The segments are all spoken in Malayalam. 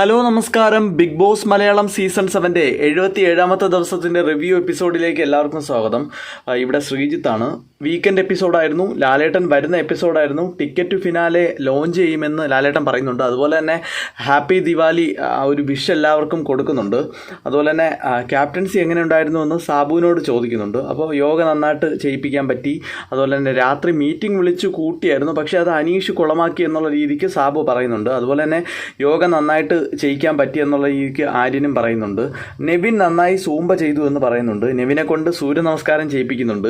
ഹലോ നമസ്കാരം. ബിഗ് ബോസ് മലയാളം സീസൺ സെവന്റെ എഴുപത്തി ഏഴാമത്തെ ദിവസത്തിന്റെ റിവ്യൂ എപ്പിസോഡിലേക്ക് എല്ലാവർക്കും സ്വാഗതം. ഇവിടെ ശ്രീജിത്താണ്. വീക്കെൻഡ് എപ്പിസോഡായിരുന്നു. ലാലേട്ടൻ വരുന്ന എപ്പിസോഡായിരുന്നു. ടിക്കറ്റ് ടു ഫിനാലെ ലോഞ്ച് ചെയ്യുമെന്ന് ലാലേട്ടൻ പറയുന്നുണ്ട്. അതുപോലെ തന്നെ ഹാപ്പി ദിവാലി ആ, ഒരു വിഷ് എല്ലാവർക്കും കൊടുക്കുന്നുണ്ട്. അതുപോലെ തന്നെ ക്യാപ്റ്റൻസി എങ്ങനെ ഉണ്ടായിരുന്നു എന്ന് സാബുവിനോട് ചോദിക്കുന്നുണ്ട്. അപ്പോൾ യോഗ നന്നായിട്ട് ചെയ്യിപ്പിക്കാൻ പറ്റി. അതുപോലെ തന്നെ രാത്രി മീറ്റിംഗ് വിളിച്ച് കൂട്ടിയായിരുന്നു. പക്ഷേ അത് അനീഷ് കുളമാക്കി എന്നുള്ള രീതിക്ക് സാബു പറയുന്നുണ്ട്. അതുപോലെ തന്നെ യോഗ നന്നായിട്ട് ചെയ്യിക്കാൻ പറ്റി എന്നുള്ള രീതിക്ക് ആര്യനും പറയുന്നുണ്ട്. നെവിൻ നന്നായി സൂമ്പ ചെയ്തു എന്ന് പറയുന്നുണ്ട്. നെവിനെ കൊണ്ട് സൂര്യ നമസ്കാരം ചെയ്യിപ്പിക്കുന്നുണ്ട്.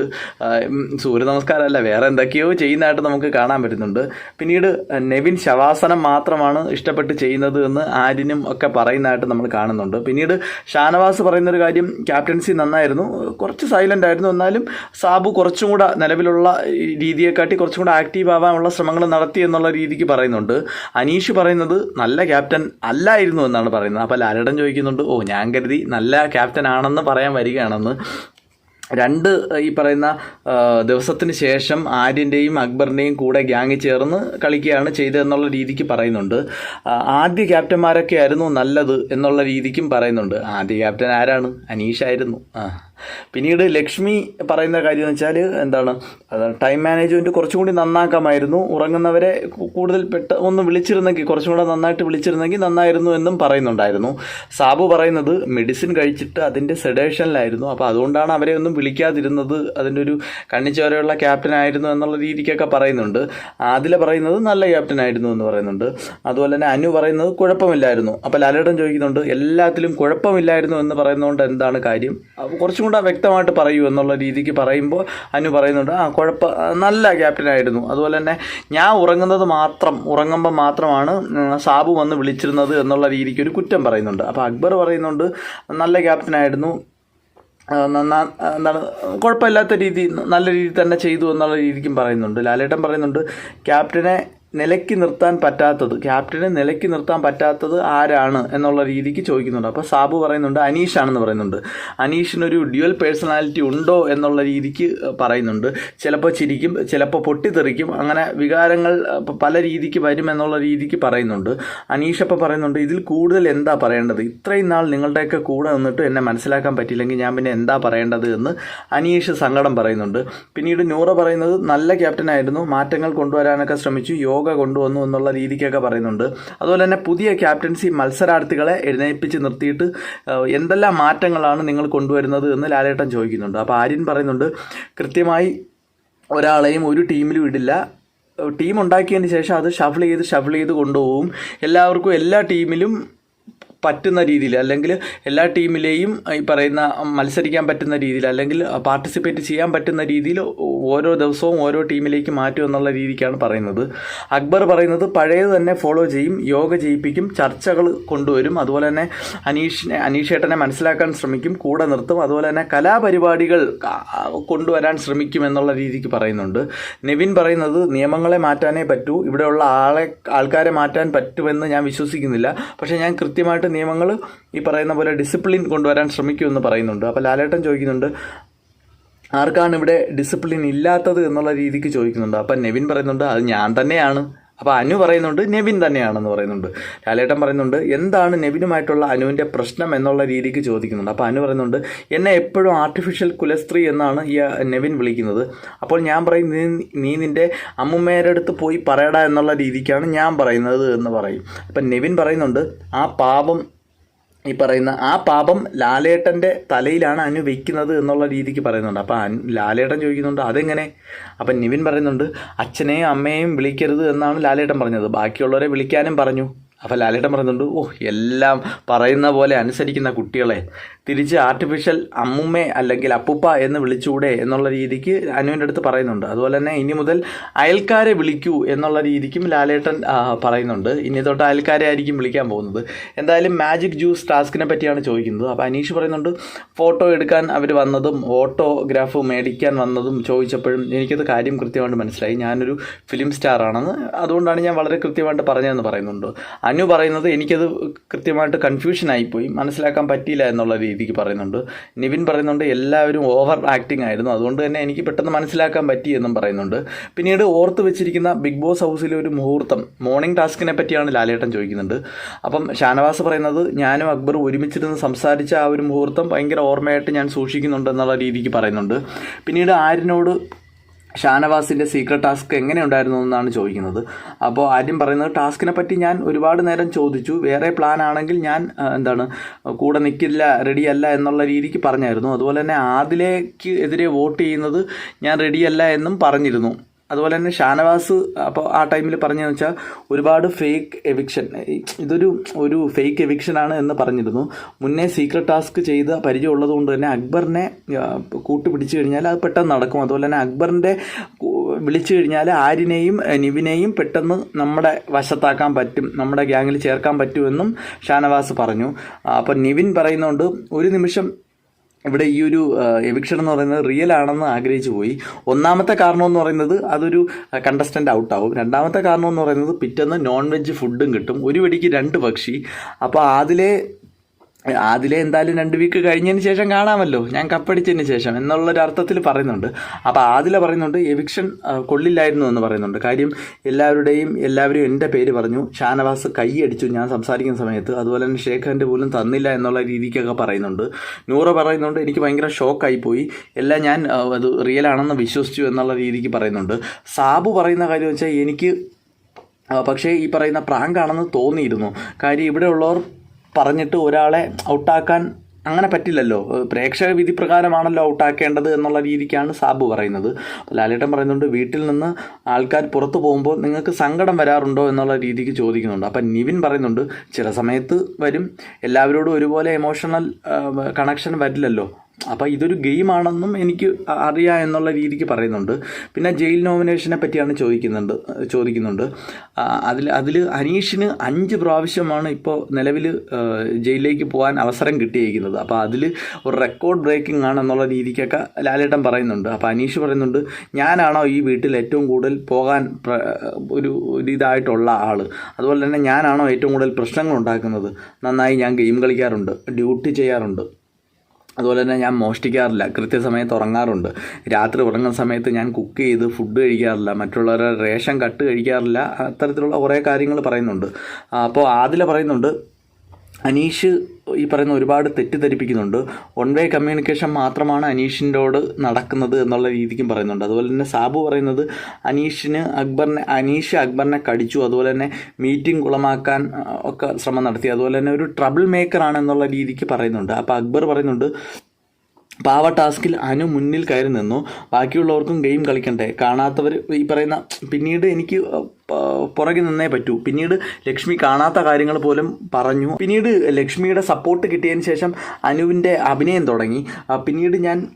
സൂര്യ നമസ്കാരം അല്ല വേറെ എന്തൊക്കെയോ ചെയ്യുന്നതായിട്ട് നമുക്ക് കാണാൻ പറ്റുന്നുണ്ട്. പിന്നീട് നെവിൻ ശവാസനം മാത്രമാണ് ഇഷ്ടപ്പെട്ട് ചെയ്യുന്നത് എന്ന് ആര്യനും ഒക്കെ പറയുന്നതായിട്ട് നമ്മൾ കാണുന്നുണ്ട്. പിന്നീട് ഷാനവാസ് പറയുന്നൊരു കാര്യം ക്യാപ്റ്റൻസി നന്നായിരുന്നു. കുറച്ച് സൈലന്റ് ആയിരുന്നു. എന്നാലും സാബു കുറച്ചും കൂടെ നിലവിലുള്ള രീതിയെക്കാട്ടി കുറച്ചും കൂടെ ആക്റ്റീവ് ആവാനുള്ള ശ്രമങ്ങൾ നടത്തി എന്നുള്ള രീതിക്ക് പറയുന്നുണ്ട്. അനീഷ് പറയുന്നത് നല്ല ക്യാപ്റ്റൻ അല്ലായിരുന്നു എന്നാണ് പറയുന്നത്. അപ്പോൾ ലാലടൻ ചോദിക്കുന്നുണ്ട് ഓ ഞാൻ കരുതി നല്ല ക്യാപ്റ്റൻ ആണെന്ന് പറയാൻ വരികയാണെന്ന്. രണ്ട് ഈ പറയുന്ന ദിവസത്തിന് ശേഷം ആര്യന്റെയും അക്ബറിന്റെയും കൂടെ ഗ്യാങ് ചേർന്ന് കളിക്കുകയാണ് ചെയ്തതെന്നുള്ള രീതിക്ക് പറയുന്നുണ്ട്. ആദ്യ ക്യാപ്റ്റന്മാരൊക്കെ ആയിരുന്നു നല്ലത് എന്നുള്ള രീതിക്കും പറയുന്നുണ്ട്. ആദ്യ ക്യാപ്റ്റൻ ആരാണ്? അനീഷായിരുന്നു ആ. പിന്നീട് ലക്ഷ്മി പറയുന്ന കാര്യം എന്ന് വെച്ചാൽ എന്താണ്? ടൈം മാനേജ്മെന്റ് കുറച്ചും കൂടി നന്നാക്കാമായിരുന്നു. ഉറങ്ങുന്നവരെ കൂടുതൽ പെട്ട ഒന്ന് വിളിച്ചിരുന്നെങ്കിൽ കുറച്ചും കൂടെ നന്നായിട്ട് വിളിച്ചിരുന്നെങ്കിൽ നന്നായിരുന്നു എന്നും പറയുന്നുണ്ടായിരുന്നു. സാബു പറയുന്നത് മെഡിസിൻ കഴിച്ചിട്ട് അതിന്റെ സെഡേഷനിലായിരുന്നു അപ്പോൾ അതുകൊണ്ടാണ് അവരെ ഒന്നും വിളിക്കാതിരുന്നത്. അതിന്റെ ഒരു കണ്ണിച്ചോരയുള്ള ക്യാപ്റ്റൻ ആയിരുന്നു എന്നുള്ള രീതിക്കൊക്കെ പറയുന്നുണ്ട്. ആദില പറയുന്നത് നല്ല ക്യാപ്റ്റൻ ആയിരുന്നു എന്ന് പറയുന്നുണ്ട്. അതുപോലെ തന്നെ അനു പറയുന്നത് കുഴപ്പമില്ലായിരുന്നു. അപ്പോൾ ലാലേട്ടൻ ചോദിക്കുന്നുണ്ട് എല്ലാത്തിലും കുഴപ്പമില്ലായിരുന്നു എന്ന് പറയുന്നതുകൊണ്ട് എന്താണ് കാര്യം? കുറച്ചും കൂടെ വ്യക്തമായിട്ട് പറയൂ എന്നുള്ള രീതിക്ക് പറയുമ്പോൾ അനു പറയുന്നുണ്ട് ആ കുഴപ്പ നല്ല ക്യാപ്റ്റനായിരുന്നു. അതുപോലെ തന്നെ ഞാൻ ഉറങ്ങുന്നത് മാത്രം ഉറങ്ങുമ്പോൾ മാത്രമാണ് സാബു വന്ന് വിളിച്ചിരുന്നത് എന്നുള്ള രീതിക്ക് ഒരു കുറ്റം പറയുന്നുണ്ട്. അപ്പോൾ അക്ബർ പറയുന്നുണ്ട് നല്ല ക്യാപ്റ്റനായിരുന്നു. എന്താണ് കുഴപ്പമില്ലാത്ത രീതി നല്ല രീതിയിൽ തന്നെ ചെയ്തു എന്നുള്ള രീതിക്കും പറയുന്നുണ്ട്. ലാലേട്ടൻ പറയുന്നുണ്ട് ക്യാപ്റ്റനെ നിലയ്ക്ക് നിർത്താൻ പറ്റാത്തത്. ക്യാപ്റ്റനെ നിലയ്ക്ക് നിർത്താൻ പറ്റാത്തത് ആരാണ് എന്നുള്ള രീതിക്ക് ചോദിക്കുന്നുണ്ട്. അപ്പോൾ സാബു പറയുന്നുണ്ട് അനീഷാണെന്ന് പറയുന്നുണ്ട്. അനീഷിനൊരു ഡ്യുവൽ പേഴ്സണാലിറ്റി ഉണ്ടോ എന്നുള്ള രീതിക്ക് പറയുന്നുണ്ട്. ചിലപ്പോൾ ചിരിക്കും ചിലപ്പോൾ പൊട്ടിത്തെറിക്കും അങ്ങനെ വികാരങ്ങൾ പല രീതിക്ക് വരും എന്നുള്ള രീതിക്ക് പറയുന്നുണ്ട്. അനീഷ് അപ്പോൾ പറയുന്നുണ്ട് ഇതിൽ കൂടുതൽ എന്താ പറയേണ്ടത്? ഇത്രയും നാൾ നിങ്ങളുടെയൊക്കെ കൂടെ നിന്നിട്ട് എന്നെ മനസ്സിലാക്കാൻ പറ്റിയില്ലെങ്കിൽ ഞാൻ പിന്നെ എന്താ പറയേണ്ടത്? എന്ന് അനീഷ് സങ്കടം പറയുന്നുണ്ട്. പിന്നീട് നൂറ പറയുന്നത് നല്ല ക്യാപ്റ്റനായിരുന്നു മാറ്റങ്ങൾ കൊണ്ടുവരാനൊക്കെ ശ്രമിച്ചു യോഗ കൊണ്ടുവന്നു എന്നുള്ള രീതിക്കൊക്കെ പറയുന്നുണ്ട്. അതുപോലെ തന്നെ പുതിയ ക്യാപ്റ്റൻസി മത്സരാർത്ഥികളെ എഴുന്നേൽപ്പിച്ച് നിർത്തിയിട്ട് എന്തെല്ലാം മാറ്റങ്ങളാണ് നിങ്ങൾ കൊണ്ടുവരുന്നത് എന്ന് ലാലേട്ടൻ ചോദിക്കുന്നുണ്ട്. അപ്പോൾ ആര്യൻ പറയുന്നുണ്ട് കൃത്യമായി ഒരാളെയും ഒരു ടീമിലും ഇടില്ല. ടീം ഉണ്ടാക്കിയതിന് ശേഷം അത് ഷഫിൾ ചെയ്ത് ഷഫിൾ ചെയ്ത് കൊണ്ടുപോകും. എല്ലാവർക്കും എല്ലാ ടീമിലും പറ്റുന്ന രീതിയിൽ അല്ലെങ്കിൽ എല്ലാ ടീമിലെയും ഈ പറയുന്ന മത്സരിക്കാൻ പറ്റുന്ന രീതിയിൽ അല്ലെങ്കിൽ പാർട്ടിസിപ്പേറ്റ് ചെയ്യാൻ പറ്റുന്ന രീതിയിൽ ഓരോ ദിവസവും ഓരോ ടീമിലേക്ക് മാറ്റും എന്നുള്ള രീതിക്കാണ് പറയുന്നത്. അക്ബർ പറയുന്നത് പഴയത് തന്നെ ഫോളോ ചെയ്യും യോഗ ചെയ്യിപ്പിക്കും ചർച്ചകൾ കൊണ്ടുവരും അതുപോലെ തന്നെ അനീഷിനെ അനീഷേട്ടനെ മനസ്സിലാക്കാൻ ശ്രമിക്കും കൂടെ നിർത്തും അതുപോലെ തന്നെ കലാപരിപാടികൾ കൊണ്ടുവരാൻ ശ്രമിക്കും എന്നുള്ള രീതിക്ക് പറയുന്നുണ്ട്. നെവിൻ പറയുന്നത് നിയമങ്ങളെ മാറ്റാനേ പറ്റൂ ഇവിടെയുള്ള ആളെ ആൾക്കാരെ മാറ്റാൻ പറ്റുമെന്ന് ഞാൻ വിശ്വസിക്കുന്നില്ല. പക്ഷേ ഞാൻ കൃത്യമായിട്ട് നിയമങ്ങൾ ഈ പറയുന്ന പോലെ ഡിസിപ്ലിൻ കൊണ്ടുവരാൻ ശ്രമിക്കുമെന്ന് പറയുന്നുണ്ട്. അപ്പോൾ ലാലേട്ടൻ ചോദിക്കുന്നുണ്ട് ആർക്കാണ് ഇവിടെ ഡിസിപ്ലിൻ ഇല്ലാത്തത് എന്നുള്ള രീതിക്ക് ചോദിക്കുന്നുണ്ട്. അപ്പം നെവിൻ പറയുന്നുണ്ട് അത് ഞാൻ തന്നെയാണ്. അപ്പോൾ അനു പറയുന്നുണ്ട് നെവിൻ തന്നെയാണെന്ന് പറയുന്നുണ്ട്. ലാലേട്ടൻ പറയുന്നുണ്ട് എന്താണ് നെവിനുമായിട്ടുള്ള അനുവിന്റെ പ്രശ്നം എന്നുള്ള രീതിക്ക് ചോദിക്കുന്നുണ്ട്. അപ്പോൾ അനു പറയുന്നുണ്ട് എന്നെ എപ്പോഴും ആർട്ടിഫിഷ്യൽ കുലസ്ത്രീ എന്നാണ് ഈ നെവിൻ വിളിക്കുന്നത്. അപ്പോൾ ഞാൻ പറയും നീ നീ നിന്റെ അമ്മുമ്മേരുടെ അടുത്ത് പോയി പറയടാ എന്നുള്ള രീതിക്കാണ് ഞാൻ പറയുന്നത് എന്ന് പറയും. അപ്പം നെവിൻ പറയുന്നുണ്ട് ആ പാപം ഈ പറയുന്ന ആ പാപം ലാലേട്ടന്റെ തലയിലാണ് അനു വയ്ക്കുന്നത് എന്നുള്ള രീതിക്ക് പറയുന്നുണ്ട്. അപ്പോൾ ലാലേട്ടൻ ചോദിക്കുന്നുണ്ട് അതെങ്ങനെ? അപ്പം നിവിൻ പറയുന്നുണ്ട് അച്ഛനെയും അമ്മയെയും വിളിക്കരുത് എന്നാണ് ലാലേട്ടൻ പറഞ്ഞത്. ബാക്കിയുള്ളവരെ വിളിക്കാനും പറഞ്ഞു. അപ്പോൾ ലാലേട്ടൻ പറയുന്നുണ്ട് ഓ എല്ലാം പറയുന്ന പോലെ അനുസരിക്കുന്ന കുട്ടികളെ തിരിച്ച് ആർട്ടിഫിഷ്യൽ അമ്മുമ്മേ അല്ലെങ്കിൽ അപ്പുപ്പ എന്ന് വിളിച്ചുകൂടെ എന്നുള്ള രീതിക്ക് അനുവിന്റെ അടുത്ത് പറയുന്നുണ്ട്. അതുപോലെ തന്നെ ഇനി മുതൽ അയൽക്കാരെ വിളിക്കൂ എന്നുള്ള രീതിക്കും ലാലേട്ടൻ പറയുന്നുണ്ട്. ഇനി തൊട്ട് അയൽക്കാരെ ആയിരിക്കും വിളിക്കാൻ പോകുന്നത്. എന്തായാലും മാജിക് ജ്യൂസ് ടാസ്കിനെ പറ്റിയാണ് ചോദിക്കുന്നത്. അപ്പോൾ അനീഷ് പറയുന്നുണ്ട് ഫോട്ടോ എടുക്കാൻ അവർ വന്നതും ഓട്ടോഗ്രാഫ് മേടിക്കാൻ വന്നതും ചോദിച്ചപ്പോഴും എനിക്കത് കാര്യം കൃത്യമായിട്ട് മനസ്സിലായി. ഞാനൊരു ഫിലിം സ്റ്റാർ ആണെന്ന്. അതുകൊണ്ടാണ് ഞാൻ വളരെ കൃത്യമായിട്ട് പറഞ്ഞതെന്ന് പറയുന്നുണ്ട്. അനു പറയുന്നത് എനിക്കത് കൃത്യമായിട്ട് കൺഫ്യൂഷൻ ആയിപ്പോയി. മനസ്സിലാക്കാൻ പറ്റിയില്ല എന്നുള്ള രീതിക്ക് രീതിക്ക് പറയുന്നുണ്ട്. നിവിൻ പറയുന്നുണ്ട് എല്ലാവരും ഓവർ ആക്ടിങ് ആയിരുന്നു. അതുകൊണ്ട് തന്നെ എനിക്ക് പെട്ടെന്ന് മനസ്സിലാക്കാൻ പറ്റി എന്നും പറയുന്നുണ്ട്. പിന്നീട് ഓർത്ത് വെച്ചിരിക്കുന്ന ബിഗ് ബോസ് ഹൗസിലെ ഒരു മുഹൂർത്തം മോർണിംഗ് ടാസ്കിനെ പറ്റിയാണ് ലാലേട്ടൻ ചോദിക്കുന്നുണ്ട്. അപ്പം ഷാനവാസ് പറയുന്നത് ഞാനും അക്ബർ ഒരുമിച്ചിരുന്ന് സംസാരിച്ച ആ ഒരു മുഹൂർത്തം ഭയങ്കര ഓർമ്മയായിട്ട് ഞാൻ സൂക്ഷിക്കുന്നുണ്ട് എന്നുള്ള രീതിക്ക് പറയുന്നുണ്ട്. പിന്നീട് ആര്യനോട് ഷാനവാസിന്റെ സീക്രട്ട് ടാസ്ക് എങ്ങനെ ഉണ്ടായിരുന്നു എന്നാണ് ചോദിക്കുന്നത്. അപ്പോൾ ആദ്യം പറയുന്നത് ടാസ്കിനെ പറ്റി ഞാൻ ഒരുപാട് നേരം ചോദിച്ചു. വേറെ പ്ലാൻ ആണെങ്കിൽ ഞാൻ എന്താണ് കൂടെ നിൽക്കില്ല റെഡിയല്ല എന്നുള്ള രീതിക്ക് പറഞ്ഞായിരുന്നു. അതുപോലെ തന്നെ ആദിലേക്ക് എതിരെ വോട്ട് ചെയ്യുന്നത് ഞാൻ റെഡിയല്ല എന്നും പറഞ്ഞിരുന്നു. അതുപോലെ തന്നെ ഷാനവാസ് അപ്പോൾ ആ ടൈമിൽ പറഞ്ഞതെന്ന് വെച്ചാൽ ഒരുപാട് ഫേക്ക് എവിക്ഷൻ ഇതൊരു ഒരു ഫേക്ക് എവിക്ഷനാണ് എന്ന് പറഞ്ഞിരുന്നു. മുന്നേ സീക്രട്ട് ടാസ്ക് ചെയ്ത് പരിചയമുള്ളത് കൊണ്ട് തന്നെ അക്ബറിനെ കൂട്ടുപിടിച്ച് കഴിഞ്ഞാൽ അത് പെട്ടെന്ന് നടക്കും. അതുപോലെ തന്നെ അക്ബറിന്റെ വിളിച്ചു കഴിഞ്ഞാൽ ആരിനെയും നിവിനെയും പെട്ടെന്ന് നമ്മുടെ വശത്താക്കാൻ പറ്റും. നമ്മുടെ ഗ്യാങ്ങിൽ ചേർക്കാൻ പറ്റുമെന്നും ഷാനവാസ് പറഞ്ഞു. അപ്പോൾ നിവിൻ പറയുന്നുണ്ട് ഒരു നിമിഷം ഇവിടെ ഈ ഒരു എവിക്ഷൻ എന്ന് പറയുന്നത് റിയൽ ആണെന്ന് ആഗ്രഹിച്ചു പോയി. ഒന്നാമത്തെ കാരണം എന്ന് പറയുന്നത് അതൊരു കണ്ടസ്റ്റന്റ് ഔട്ടാവും രണ്ടാമത്തെ കാരണം എന്ന് പറയുന്നത് പിറ്റേന്ന് നോൺ വെജ് ഫുഡും കിട്ടും. ഒരു വെടിക്ക് രണ്ട് പക്ഷി. അപ്പോൾ അതിലെ അതിലെ എന്തായാലും രണ്ട് വീക്ക് കഴിഞ്ഞതിന് ശേഷം കാണാമല്ലോ. ഞാൻ കപ്പടിച്ചതിന് ശേഷം എന്നുള്ളൊരു അർത്ഥത്തിൽ പറയുന്നുണ്ട്. അപ്പോൾ ആദില പറയുന്നുണ്ട് എവിക്ഷൻ കൊള്ളില്ലായിരുന്നു എന്ന് പറയുന്നുണ്ട്. കാര്യം എല്ലാവരുടെയും എല്ലാവരും എന്റെ പേര് പറഞ്ഞു. ഷാനവാസ് കൈയടിച്ചു ഞാൻ സംസാരിക്കുന്ന സമയത്ത്. അതുപോലെ തന്നെ ഷേഖറിന്റെ പോലും തന്നില്ല എന്നുള്ള രീതിക്കൊക്കെ പറയുന്നുണ്ട്. നൂറ പറയുന്നുണ്ട് എനിക്ക് ഭയങ്കര ഷോക്കായി പോയി എല്ലാം ഞാൻ അത് റിയൽ ആണെന്ന് വിശ്വസിച്ചു എന്നുള്ള രീതിക്ക് പറയുന്നുണ്ട്. സാബു പറയുന്ന കാര്യം വെച്ചാൽ എനിക്ക് പക്ഷേ ഈ പറയുന്ന പ്രാങ്കാണെന്ന് തോന്നിയിരുന്നു. കാര്യം ഇവിടെയുള്ളവർ പറഞ്ഞിട്ട് ഒരാളെ ഔട്ടാക്കാൻ അങ്ങനെ പറ്റില്ലല്ലോ. പ്രേക്ഷക വിധി പ്രകാരമാണല്ലോ ഔട്ടാക്കേണ്ടത് എന്നുള്ള രീതിക്കാണ് സാബു പറയുന്നത്. അപ്പോൾ ലാലേട്ടൻ പറയുന്നുണ്ട് വീട്ടിൽ നിന്ന് ആൾക്കാർ പുറത്തു പോകുമ്പോൾ നിങ്ങൾക്ക് സങ്കടം വരാറുണ്ടോ എന്നുള്ള രീതിക്ക് ചോദിക്കുന്നുണ്ട്. അപ്പം നിവിൻ പറയുന്നുണ്ട് ചില സമയത്ത് വരും. എല്ലാവരോടും ഒരുപോലെ എമോഷണൽ കണക്ഷൻ വരില്ലല്ലോ. അപ്പോൾ ഇതൊരു ഗെയിമാണെന്നും എനിക്ക് അറിയാം എന്നുള്ള രീതിക്ക് പറയുന്നുണ്ട്. പിന്നെ ജയിൽ നോമിനേഷനെ പറ്റിയാണ് ചോദിക്കുന്നുണ്ട് ചോദിക്കുന്നുണ്ട്. അതിൽ അതിൽ അനീഷിന് അഞ്ച് പ്രാവശ്യമാണ് ഇപ്പോൾ നിലവിൽ ജയിലിലേക്ക് പോകാൻ അവസരം കിട്ടിയിരിക്കുന്നത്. അപ്പോൾ അതിൽ ഒരു റെക്കോർഡ് ബ്രേക്കിംഗ് ആണ് എന്നുള്ള രീതിക്കൊക്കെ ലാലേട്ടൻ പറയുന്നുണ്ട്. അപ്പോൾ അനീഷ് പറയുന്നുണ്ട് ഞാനാണോ ഈ വീട്ടിൽ ഏറ്റവും കൂടുതൽ പോകാൻ ഒരു ഇതായിട്ടുള്ള ആൾ അതുപോലെ തന്നെ ഞാനാണോ ഏറ്റവും കൂടുതൽ പ്രശ്നങ്ങൾ ഉണ്ടാക്കുന്നത്? നന്നായി ഞാൻ ഗെയിം കളിക്കാറുണ്ട് ഡ്യൂട്ടി ചെയ്യാറുണ്ട്. അതുപോലെ തന്നെ ഞാൻ മോഷ്ടിക്കാറില്ല. കൃത്യസമയത്ത് ഉറങ്ങാറുണ്ട്. രാത്രി ഉറങ്ങുന്ന സമയത്ത് ഞാൻ കുക്ക് ചെയ്ത് ഫുഡ് കഴിക്കാറില്ല. മറ്റുള്ളവരെ റേഷൻ കട്ട് കഴിക്കാറില്ല. അത്തരത്തിലുള്ള കുറേ കാര്യങ്ങൾ പറയുന്നുണ്ട്. അപ്പോൾ ആദില പറയുന്നുണ്ട് അനീഷ് ഈ പറയുന്ന ഒരുപാട് തെറ്റിദ്ധരിപ്പിക്കുന്നുണ്ട്. വൺ വേ കമ്മ്യൂണിക്കേഷൻ മാത്രമാണ് അനീഷിന്റോട് നടക്കുന്നത് എന്നുള്ള രീതിക്കും പറയുന്നുണ്ട്. അതുപോലെ തന്നെ സാബു പറയുന്നത് അനീഷിന് അക്ബറിനെ അനീഷ് അക്ബറിനെ കടിച്ചു. അതുപോലെ തന്നെ മീറ്റിംഗ് കുളമാക്കാൻ ഒക്കെ ശ്രമം നടത്തി. അതുപോലെ തന്നെ ഒരു ട്രബിൾ മേക്കറാണ് എന്നുള്ള രീതിക്ക് പറയുന്നുണ്ട്. അപ്പോൾ അക്ബർ പറയുന്നുണ്ട് പാവ ടാസ്കിൽ അനു മുന്നിൽ കയറി നിന്നു. ബാക്കിയുള്ളവർക്കും ഗെയിം കളിക്കണ്ടേ? കാണാത്തവർ ഈ പറയുന്ന പിന്നീട് എനിക്ക് പ- പുറകെ നിന്നേ പറ്റൂ. പിന്നീട് ലക്ഷ്മി കാണാത്ത കാര്യങ്ങൾ പോലും പറഞ്ഞു. പിന്നീട് ലക്ഷ്മിയുടെ സപ്പോർട്ട് കിട്ടിയതിന് ശേഷം അനുവിന്റെ അഭിനയം തുടങ്ങി. പിന്നീട് ഞാൻ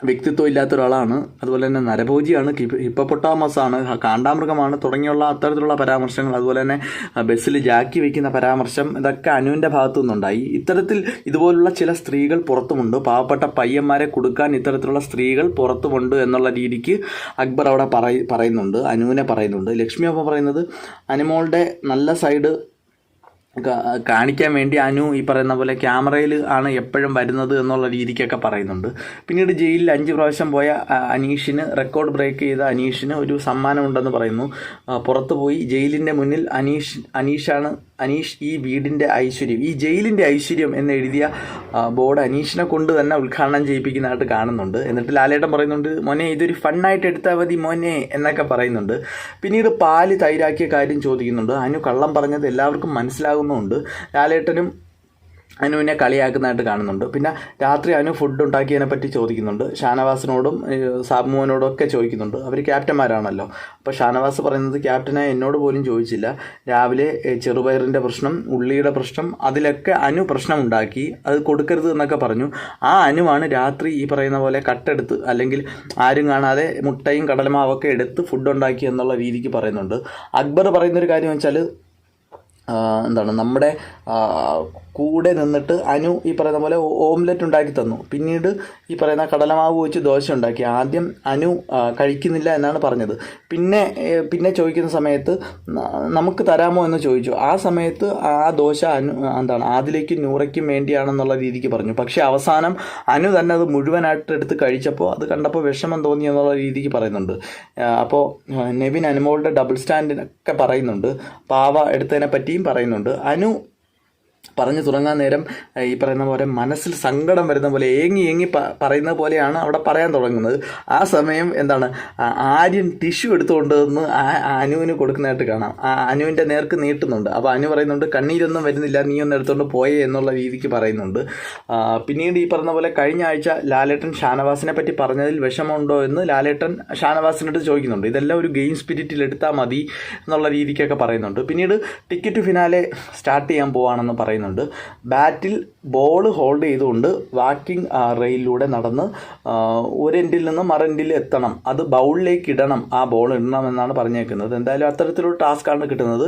വ്യക്തിത്വം ഇല്ലാത്ത ഒരാളാണ്. അതുപോലെ തന്നെ നരഭോജിയാണ് ഹിപ്പപ്പൊട്ടാമസ് ആണ് കാണ്ടാമൃഗമാണ് തുടങ്ങിയുള്ള അത്തരത്തിലുള്ള പരാമർശങ്ങൾ. അതുപോലെ തന്നെ ബസ്സിൽ ജാക്കി വെക്കുന്ന പരാമർശം ഇതൊക്കെ അനുവിന്റെ ഭാഗത്തു നിന്നുണ്ടായി. ഇത്തരത്തിൽ ഇതുപോലുള്ള ചില സ്ത്രീകൾ പുറത്തുമുണ്ട്. പാവപ്പെട്ട പയ്യന്മാരെ കൊടുക്കാൻ ഇത്തരത്തിലുള്ള സ്ത്രീകൾ പുറത്തുമുണ്ട് എന്നുള്ള രീതിക്ക് അക്ബർ അവിടെ പറയുന്നുണ്ട് അനുവിനെ പറയുന്നുണ്ട്. ലക്ഷ്മി അപ്പം പറയുന്നത് അനുമോളുടെ നല്ല സൈഡ് കാണിക്കാൻ വേണ്ടി അനു ഈ പറയുന്ന പോലെ ക്യാമറയിൽ ആണ് എപ്പോഴും വരുന്നത് എന്നുള്ള രീതിക്കൊക്കെ പറയുന്നുണ്ട്. പിന്നീട് ജയിലിൽ അഞ്ച് പ്രാവശ്യം പോയ അനീഷിന് റെക്കോർഡ് ബ്രേക്ക് ചെയ്ത അനീഷിന് ഒരു സമ്മാനമുണ്ടെന്ന് പറയുന്നു. പുറത്തു പോയി ജയിലിന്റെ മുന്നിൽ അനീഷ് അനീഷാണ് അനീഷ് ഈ വീടിന്റെ ഐശ്വര്യം ഈ ജയിലിന്റെ ഐശ്വര്യം എന്ന് എഴുതിയ ബോർഡ് അനീഷിനെ കൊണ്ട് തന്നെ ഉദ്ഘാടനം ചെയ്യിപ്പിക്കുന്നതായിട്ട് കാണുന്നുണ്ട്. എന്നിട്ട് ലാലേട്ടൻ പറയുന്നുണ്ട് മോനെ ഇതൊരു ഫണ്ണായിട്ട് എടുത്താൽ മതി മോനെ എന്നൊക്കെ പറയുന്നുണ്ട്. പിന്നീട് പാൽ തൈരാക്കിയ കാര്യം ചോദിക്കുന്നുണ്ട്. അനു കള്ളം പറഞ്ഞത് എല്ലാവർക്കും മനസ്സിലാകുന്നുണ്ട് ലാലേട്ടനും അനുവിനെ കളിയാക്കുന്നതായിട്ട് കാണുന്നുണ്ട്. പിന്നെ രാത്രി അനു ഫുഡ് ഉണ്ടാക്കിയതിനെ പറ്റി ചോദിക്കുന്നുണ്ട്. ഷാനവാസിനോടും സാബുമോനോടും ഒക്കെ ചോദിക്കുന്നുണ്ട്. അവർ ക്യാപ്റ്റന്മാരാണല്ലോ. അപ്പോൾ ഷാനവാസ് പറയുന്നത് ക്യാപ്റ്റനെ എന്നോട് പോലും ചോദിച്ചില്ല. രാവിലെ ചെറുപയറിന്റെ പ്രശ്നം ഉള്ളിയുടെ പ്രശ്നം അതിലൊക്കെ അനു പ്രശ്നം ഉണ്ടാക്കി അത് കൊടുക്കരുത് എന്നൊക്കെ പറഞ്ഞു. ആ അനുവാണ് രാത്രി ഈ പറയുന്ന പോലെ കട്ടെടുത്ത് അല്ലെങ്കിൽ ആരും കാണാതെ മുട്ടയും കടലമാവൊക്കെ എടുത്ത് ഫുഡ് ഉണ്ടാക്കി എന്നുള്ള രീതിക്ക് പറയുന്നുണ്ട്. അക്ബർ പറയുന്നൊരു കാര്യം വെച്ചാൽ എന്താണ് നമ്മുടെ കൂടെ നിന്നിട്ട് അനു ഈ പറയുന്ന പോലെ ഓംലെറ്റ് ഉണ്ടാക്കി തന്നു. പിന്നീട് ഈ പറയുന്ന കടലമാവ് വെച്ച് ദോശ ഉണ്ടാക്കി. ആദ്യം അനു കഴിക്കുന്നില്ല എന്നാണ് പറഞ്ഞത്. പിന്നെ പിന്നെ ചോദിക്കുന്ന സമയത്ത് നമുക്ക് തരാമോ എന്ന് ചോദിച്ചു. ആ സമയത്ത് ആ ദോശ അനു എന്താണ് ആദിലേക്കും നൂറയ്ക്കും വേണ്ടിയാണെന്നുള്ള രീതിക്ക് പറഞ്ഞു. പക്ഷേ അവസാനം അനു തന്നെ അത് മുഴുവനായിട്ട് എടുത്ത് കഴിച്ചപ്പോൾ അത് കണ്ടപ്പോൾ വിഷമം തോന്നി എന്നുള്ള രീതിക്ക് പറയുന്നുണ്ട്. അപ്പോൾ നെവിൻ അനുമോളുടെ ഡബിൾ സ്റ്റാൻഡിനൊക്കെ പറയുന്നുണ്ട്. പാവ എടുത്തതിനെ പറ്റിയും പറയുന്നുണ്ട്. അനു പറഞ്ഞു തുടങ്ങാൻ നേരം ഈ പറയുന്ന പോലെ മനസ്സിൽ സങ്കടം വരുന്ന പോലെ ഏങ്ങി ഏങ്ങി പറയുന്ന പോലെയാണ് അവിടെ പറയാൻ തുടങ്ങുന്നത്. ആ സമയം എന്താണ്? ആര്യൻ ടിഷ്യൂ എടുത്തുകൊണ്ട് വന്ന് അനുവിന് കൊടുക്കുന്നതായിട്ട് കാണാം. ആ അനുവിന്റെ നേർക്ക് നീട്ടുന്നുണ്ട്. അപ്പോൾ അനു പറയുന്നുണ്ട് കണ്ണീരൊന്നും വരുന്നില്ല നീ ഒന്ന് എടുത്തുകൊണ്ട് പോയേ എന്നുള്ള രീതിക്ക് പറയുന്നുണ്ട്. പിന്നീട് ഈ പറഞ്ഞ പോലെ കഴിഞ്ഞ ആഴ്ച ലാലേട്ടൻ ഷാനവാസിനെ പറ്റി പറഞ്ഞതിൽ വിഷമമുണ്ടോ എന്ന് ലാലേട്ടൻ ഷാനവാസിനടുത്ത് ചോദിക്കുന്നുണ്ട്. ഇതെല്ലാം ഒരു ഗെയിം സ്പിരിറ്റിൽ എടുത്താൽ മതി എന്നുള്ള രീതിക്കൊക്കെ പറയുന്നുണ്ട്. പിന്നീട് ടിക്കറ്റ് ഫിനാലെ സ്റ്റാർട്ട് ചെയ്യാൻ പോവാണെന്ന് പറയുന്നുണ്ട്. ബാറ്റിൽ ബോൾ ഹോൾഡ് ചെയ്തുകൊണ്ട് വാക്കിംഗ് റെയിലൂടെ നടന്ന് ഒരെൻഡിൽ നിന്ന് മറെൻഡിൽ എത്തണം. അത് ബൗളിലേക്ക് ഇടണം ആ ബോൾ ഇടണം എന്നാണ് പറഞ്ഞേക്കുന്നത്. എന്തായാലും അത്തരത്തിലൊരു ടാസ്ക്കാണ് കിട്ടുന്നത്.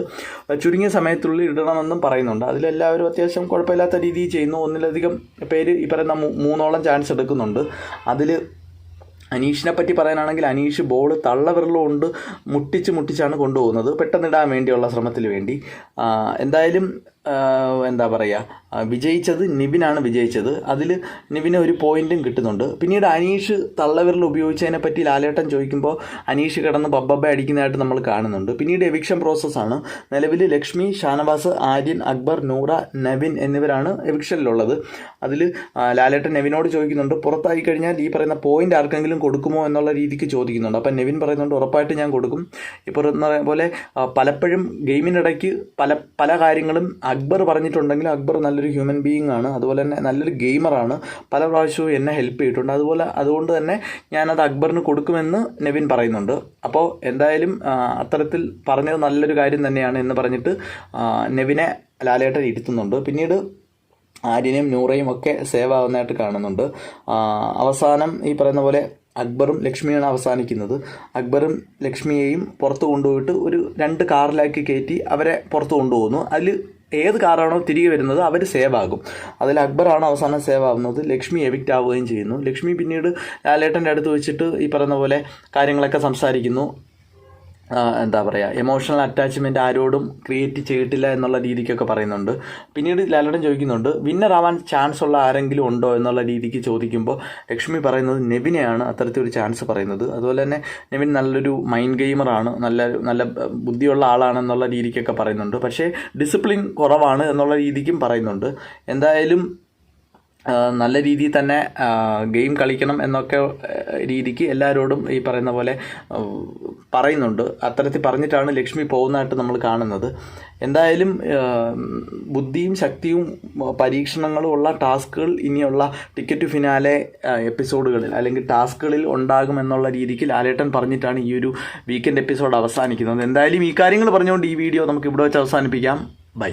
ചുരുങ്ങിയ സമയത്തുള്ളിൽ ഇടണമെന്നും പറയുന്നുണ്ട്. അതിലെല്ലാവരും അത്യാവശ്യം കുഴപ്പമില്ലാത്ത രീതിയിൽ ചെയ്യുന്നു. ഒന്നിലധികം പേര് ഈ പറയുന്ന മൂന്നോളം ചാൻസ് എടുക്കുന്നുണ്ട്. അതിൽ അനീഷിനെ പറ്റി പറയാനാണെങ്കിൽ അനീഷ് ബോൾ തള്ളവിരലും കൊണ്ട് മുട്ടിച്ച് മുട്ടിച്ചാണ് കൊണ്ടുപോകുന്നത്. പെട്ടെന്നിടാൻ വേണ്ടിയുള്ള ശ്രമത്തിൽ വേണ്ടി എന്തായാലും എന്താ പറയുക വിജയിച്ചത് നിബിനാണ് വിജയിച്ചത്. അതിൽ നിബിന് ഒരു പോയിന്റും കിട്ടുന്നുണ്ട്. പിന്നീട് അനീഷ് തള്ളവിരൽ ഉപയോഗിച്ചതിനെ പറ്റി ലാലേട്ടൻ ചോദിക്കുമ്പോൾ അനീഷ് കിടന്ന് ബബ്ബബ അടിക്കുന്നതായിട്ട് നമ്മൾ കാണുന്നുണ്ട്. പിന്നീട് എവിക്ഷൻ പ്രോസസ്സാണ് നിലവിൽ ലക്ഷ്മി ഷാനവാസ് ആര്യൻ അക്ബർ നൂറ നവിൻ എന്നിവരാണ് എവിക്ഷനിലുള്ളത്. അതിൽ ലാലേട്ടൻ നെവിനോട് ചോദിക്കുന്നുണ്ട് പുറത്തായി കഴിഞ്ഞാൽ ഈ പറയുന്ന പോയിന്റ് ആർക്കെങ്കിലും കൊടുക്കുമോ എന്നുള്ള രീതിക്ക് ചോദിക്കുന്നുണ്ട്. അപ്പം നെവിൻ പറയുന്നുണ്ട് ഉറപ്പായിട്ട് ഞാൻ കൊടുക്കും. ഇപ്പോൾ പോലെ പലപ്പോഴും ഗെയിമിനിടയ്ക്ക് പല പല കാര്യങ്ങളും അക്ബർ പറഞ്ഞിട്ടുണ്ടെങ്കിൽ അക്ബർ നല്ലൊരു ഹ്യൂമൻ ബീയിങ് ആണ്. അതുപോലെ തന്നെ നല്ലൊരു ഗെയിമറാണ് പല പ്രാവശ്യവും എന്നെ ഹെൽപ്പ് ചെയ്തിട്ടുണ്ട്. അതുപോലെ അതുകൊണ്ട് തന്നെ ഞാനത് അക്ബറിന് കൊടുക്കുമെന്ന് നെവിൻ പറയുന്നുണ്ട്. അപ്പോൾ എന്തായാലും അത്തരത്തിൽ പറഞ്ഞത് നല്ലൊരു കാര്യം തന്നെയാണ് എന്ന് പറഞ്ഞിട്ട് നെവിനെ ലാലേട്ടൻ ഇരുത്തുന്നുണ്ട്. പിന്നീട് ആര്യനെയും നൂറയും ഒക്കെ സേവ് ആവുന്നതായിട്ട് കാണുന്നുണ്ട്. അവസാനം ഈ പറയുന്ന പോലെ അക്ബറും ലക്ഷ്മിയാണ് അവസാനിക്കുന്നത്. അക്ബറും ലക്ഷ്മിയെയും പുറത്ത് കൊണ്ടുപോയിട്ട് ഒരു രണ്ട് കാറിലാക്കി കയറ്റി അവരെ പുറത്ത് കൊണ്ടുപോകുന്നു. അതിൽ ഏത് കാറാണോ തിരികെ വരുന്നത് അവർ സേവ് ആകും അതിൽ അക്ബറാണ് അവസാനം സേവ് ആവുന്നത് ലക്ഷ്മി എവിക്റ്റ് ആവുകയും ചെയ്യുന്നു. ലക്ഷ്മി പിന്നീട് ലാലേട്ടന്റെ അടുത്ത് വെച്ചിട്ട് ഈ പറയുന്ന പോലെ കാര്യങ്ങളൊക്കെ സംസാരിക്കുന്നു. എന്താ പറയുക എമോഷണൽ അറ്റാച്ച്മെന്റ് ആരോടും ക്രിയേറ്റ് ചെയ്തിട്ടില്ല എന്നുള്ള രീതിക്കൊക്കെ പറയുന്നുണ്ട്. പിന്നീട് ലാലേട്ടൻ ചോദിക്കുന്നുണ്ട് വിന്നർ ആവാൻ ചാൻസ് ഉള്ള ആരെങ്കിലും ഉണ്ടോ? എന്നുള്ള രീതിക്ക് ചോദിക്കുമ്പോൾ ലക്ഷ്മി പറയുന്നത് നെവിനെയാണ് അത്തരത്തിലൊരു ചാൻസ് പറയുന്നത്. അതുപോലെ തന്നെ നെവിൻ നല്ലൊരു മൈൻഡ് ഗെയിമറാണ് നല്ല നല്ല ബുദ്ധിയുള്ള ആളാണെന്നുള്ള രീതിക്കൊക്കെ പറയുന്നുണ്ട്. പക്ഷേ ഡിസിപ്ലിൻ കുറവാണ് എന്നുള്ള രീതിക്കും പറയുന്നുണ്ട്. എന്തായാലും നല്ല രീതിയിൽ തന്നെ ഗെയിം കളിക്കണം എന്നൊക്കെ രീതിക്ക് എല്ലാവരോടും ഈ പറയുന്ന പോലെ പറയുന്നുണ്ട്. അത്തരത്തിൽ പറഞ്ഞിട്ടാണ് ലക്ഷ്മി പോകുന്നതായിട്ട് നമ്മൾ കാണുന്നത്. എന്തായാലും ബുദ്ധിയും ശക്തിയും പരീക്ഷണങ്ങളും ഉള്ള ടാസ്കുകൾ ഇനിയുള്ള ടിക്കറ്റ് ഫിനാലെ എപ്പിസോഡുകളിൽ അല്ലെങ്കിൽ ടാസ്കുകളിൽ ഉണ്ടാകുമെന്നുള്ള രീതിക്ക് ലാലേട്ടൻ പറഞ്ഞിട്ടാണ് ഈ ഒരു വീക്കെൻഡ് എപ്പിസോഡ് അവസാനിക്കുന്നത്. എന്തായാലും ഈ കാര്യങ്ങൾ പറഞ്ഞുകൊണ്ട് ഈ വീഡിയോ നമുക്ക് ഇവിടെ വെച്ച് അവസാനിപ്പിക്കാം. ബൈ.